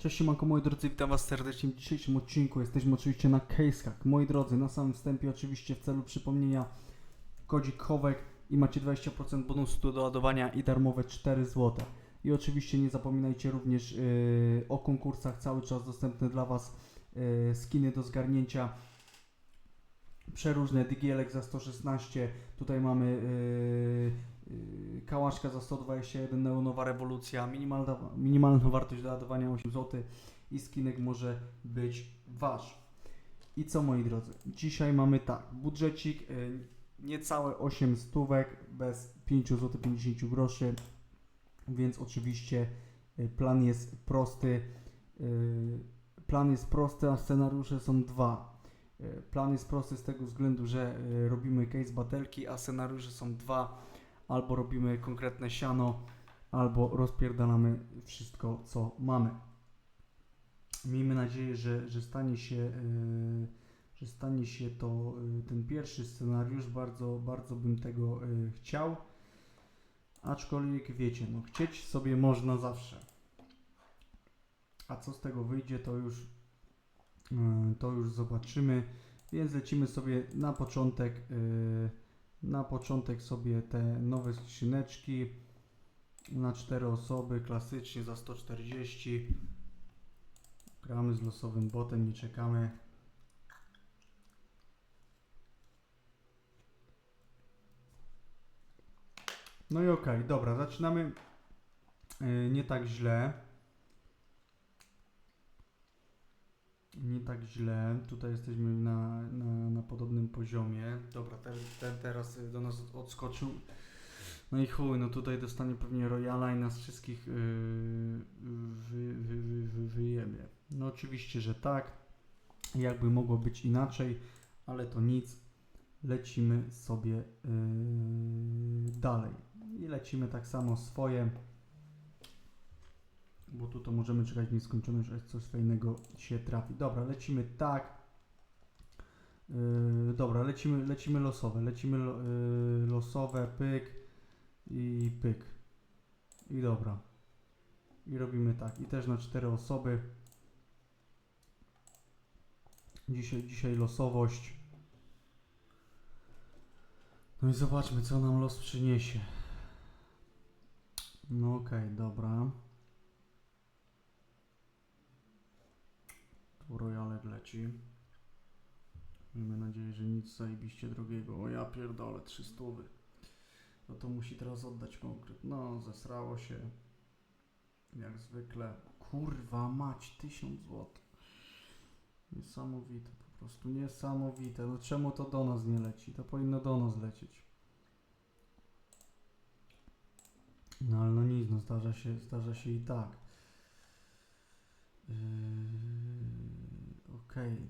Cześć siemanko moi drodzy, witam was serdecznie w dzisiejszym odcinku. Jesteśmy oczywiście na case'ach. Moi drodzy, na samym wstępie oczywiście w celu przypomnienia kodzik Kowek i macie 20% bonusu do doładowania i darmowe 4 zł. I oczywiście nie zapominajcie również yy, o konkursach, cały czas dostępne dla was yy, skiny do zgarnięcia. Przeróżne Digielek za 116, tutaj mamy yy, Kałaszka za 121, Neonowa Rewolucja, minimalna, minimalna wartość doładowania 8 zł i skinek może być wasz. I co moi drodzy, dzisiaj mamy tak, budżecik yy, niecałe 8 stówek bez 5 zł 50 groszy, więc oczywiście yy, plan jest prosty. Plan jest prosty, a scenariusze są dwa. Plan jest prosty z tego względu, że robimy case batelki, a scenariusze są dwa. Albo robimy konkretne siano, albo rozpierdalamy wszystko, co mamy. Miejmy nadzieję, że, że stanie się, e, że stanie się to e, ten pierwszy scenariusz. Bardzo, bardzo bym tego e, chciał. Aczkolwiek wiecie, no chcieć sobie można zawsze. A co z tego wyjdzie, to już to już zobaczymy. Więc lecimy sobie na początek yy, na początek sobie te nowe skrzyneczki na 4 osoby, klasycznie za 140. Gramy z losowym botem, nie czekamy. No i okej, dobra, zaczynamy yy, nie tak źle. Nie tak źle. Tutaj jesteśmy na, na, na podobnym poziomie. Dobra, ten, ten teraz y, do nas od- odskoczył. No i chuj, no tutaj dostanie pewnie Royala i nas wszystkich yy, wy, wy, wy, wyjebie. No oczywiście, że tak. Jakby mogło być inaczej, ale to nic. Lecimy sobie yy, dalej. I lecimy tak samo swoje. Bo tu to możemy czekać w nieskończoność, aż coś fajnego się trafi. Dobra, lecimy tak. Yy, dobra, lecimy, lecimy losowe. Lecimy lo, yy, losowe, pyk i pyk. I dobra. I robimy tak. I też na cztery osoby. Dzisiaj, dzisiaj losowość. No i zobaczmy, co nam los przyniesie. No okej, dobra. Rojalek leci. Miejmy nadzieję, że nic zajebiście drogiego. O ja pierdolę, 300. No to musi teraz oddać konkret. No, zesrało się. Jak zwykle. Kurwa mać, 1000 zł. Niesamowite, po prostu niesamowite. No czemu to do nas nie leci? To powinno do nas lecieć. No ale no nic, no zdarza się, zdarza się i tak. Okej.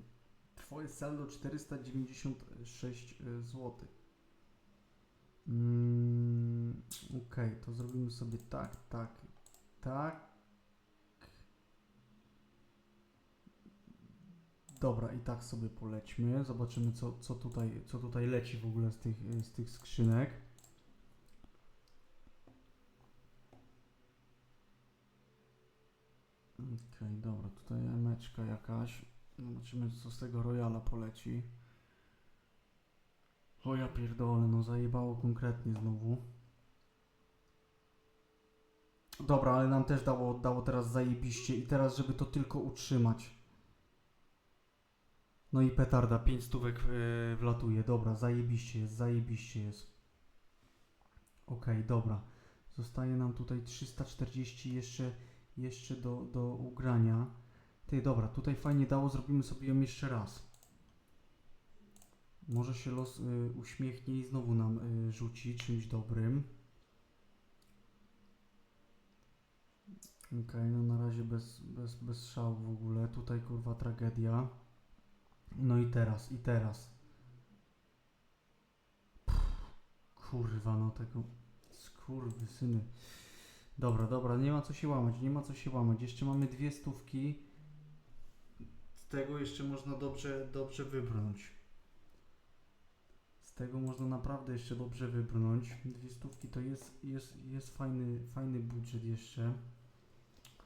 Twoje saldo 496 zł. Mm, Okej, to zrobimy sobie tak, tak, tak. Dobra, i tak sobie polećmy. Zobaczymy, co, co, tutaj, co tutaj leci w ogóle z tych, z tych skrzynek. Okej, dobra, tutaj emeczka jakaś. Zobaczymy, co z tego Royala poleci. O ja pierdolę, no zajebało konkretnie znowu. Dobra, ale nam też dało, dało teraz zajebiście i teraz, żeby to tylko utrzymać. No i petarda, 5 stówek yy, wlatuje. Dobra, zajebiście jest, zajebiście jest. Okej, dobra. Zostaje nam tutaj 340 jeszcze, jeszcze do, do ugrania. Ty, dobra, tutaj fajnie dało, zrobimy sobie ją jeszcze raz. Może się los y, uśmiechnie i znowu nam y, rzuci czymś dobrym. Okej, no na razie bez, bez, bez szału w ogóle. Tutaj kurwa tragedia. No i teraz, i teraz. Pff, kurwa, no tego... Skurwysyny. Dobra, dobra, nie ma co się łamać, nie ma co się łamać. Jeszcze mamy dwie stówki. Tego jeszcze można dobrze, dobrze wybrnąć. Z tego można naprawdę jeszcze dobrze wybrnąć. Dwie stówki to jest, jest, jest fajny, fajny budżet jeszcze. Tylko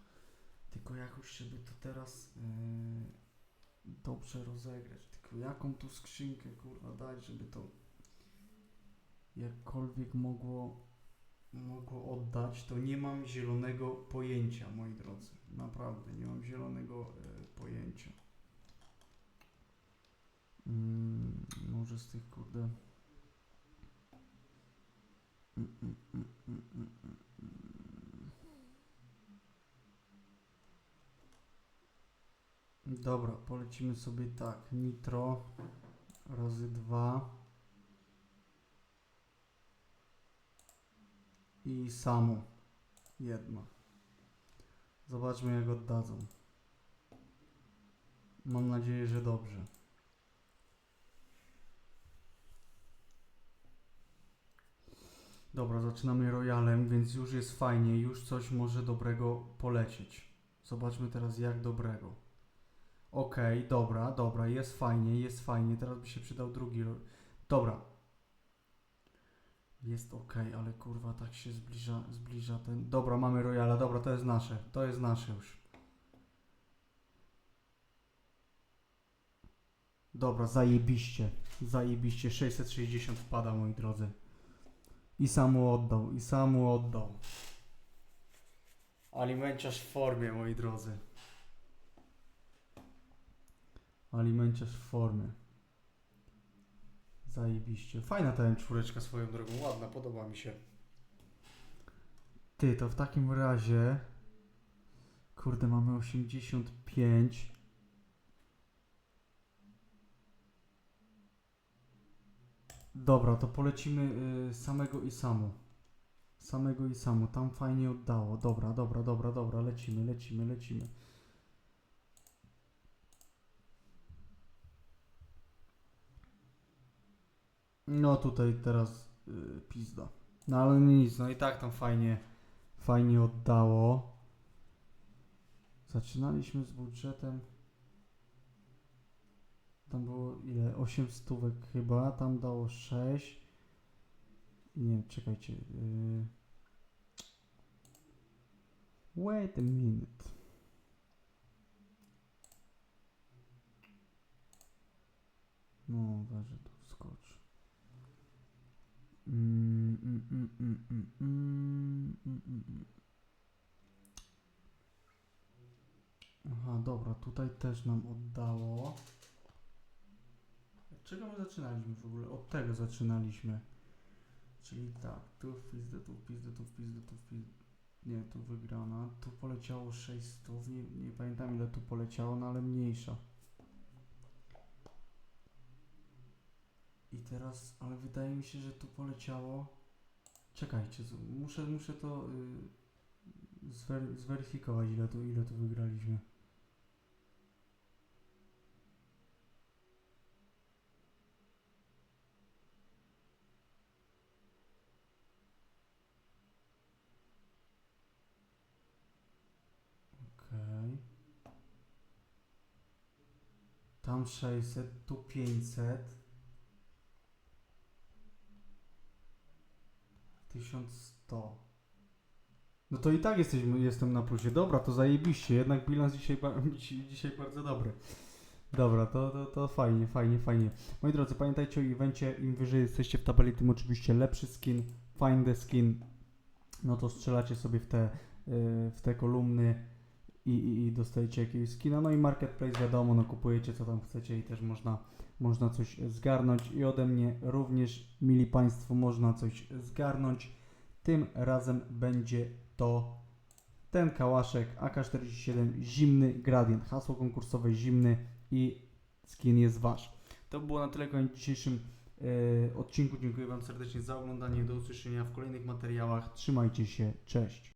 Tylko jakoś, żeby to teraz yy, dobrze rozegrać. Tylko jaką tu skrzynkę, kurwa, dać, żeby to jakkolwiek mogło, mogło oddać, to nie mam zielonego pojęcia, moi drodzy. Naprawdę, nie mam zielonego e, pojęcia. Mm, może z tych, kurde... Mm, mm, mm, mm, mm, mm, mm. Dobra, polecimy sobie tak. Nitro razy dwa i samo jedno. Zobaczmy jak oddadzą. Mam nadzieję, że dobrze. Dobra, zaczynamy royalem, więc już jest fajnie, już coś może dobrego polecieć. Zobaczmy teraz jak dobrego. Okej, dobra, dobra, jest fajnie, jest fajnie. Teraz by się przydał drugi. Dobra. Jest okej, ale kurwa tak się zbliża, zbliża ten. Dobra, mamy Royala, dobra, to jest nasze. To jest nasze już. Dobra, zajebiście. Zajebiście. 660 wpada, moi drodzy. I sam mu oddał, i sam mu oddał. Alimenciarz w formie, moi drodzy. Alimenciarz w formie. Zajebiście. Fajna ta M4 swoją drogą, ładna, podoba mi się. Ty, to w takim razie... Kurde, mamy 85. Dobra, to polecimy y, samego i samu. Samego i samu. Tam fajnie oddało. Dobra, dobra, dobra, dobra. Lecimy, lecimy, lecimy. No tutaj teraz y, pizda. No ale nic, no i tak tam fajnie, fajnie oddało. Zaczynaliśmy z budżetem. Tam było ile? 8 stówek chyba, tam dało 6. Nie wiem, czekajcie. Yy, wait a minute. No, waży tu skocz. Mm, mm, mm, Aha, dobra, tutaj też nam oddało. Czego my zaczynaliśmy w ogóle? Od tego zaczynaliśmy. Czyli tak, tu w pizdę, tu w pizdę, tu w pizdę, tu w pizdę. Nie, tu wygrana. Tu poleciało 600, nie, nie pamiętam ile tu poleciało, no ale mniejsza. I teraz, ale wydaje mi się, że tu poleciało. Czekajcie, muszę, muszę to y, zwery, zweryfikować, ile tu, ile tu wygraliśmy. Okej. Tam 600, tu 500. 1100. No to i tak jesteśmy, jestem na plusie. Dobra, to zajebiście. Jednak bilans dzisiaj, dzisiaj, bardzo dobry. Dobra, to, to, to fajnie, fajnie, fajnie. Moi drodzy, pamiętajcie o evencie. Im wyżej jesteście w tabeli, tym oczywiście lepszy skin. Find the skin. No to strzelacie sobie w te, yy, w te kolumny i, i, i dostajecie jakiegoś skina. No i marketplace wiadomo, no kupujecie co tam chcecie i też można, można coś zgarnąć. I ode mnie również, mili Państwo, można coś zgarnąć. Tym razem będzie to ten kałaszek AK-47 zimny gradient. Hasło konkursowe zimny i skin jest wasz. To było na tyle koniec dzisiejszym e, odcinku. Dziękuję Wam serdecznie za oglądanie. Do usłyszenia w kolejnych materiałach. Trzymajcie się. Cześć.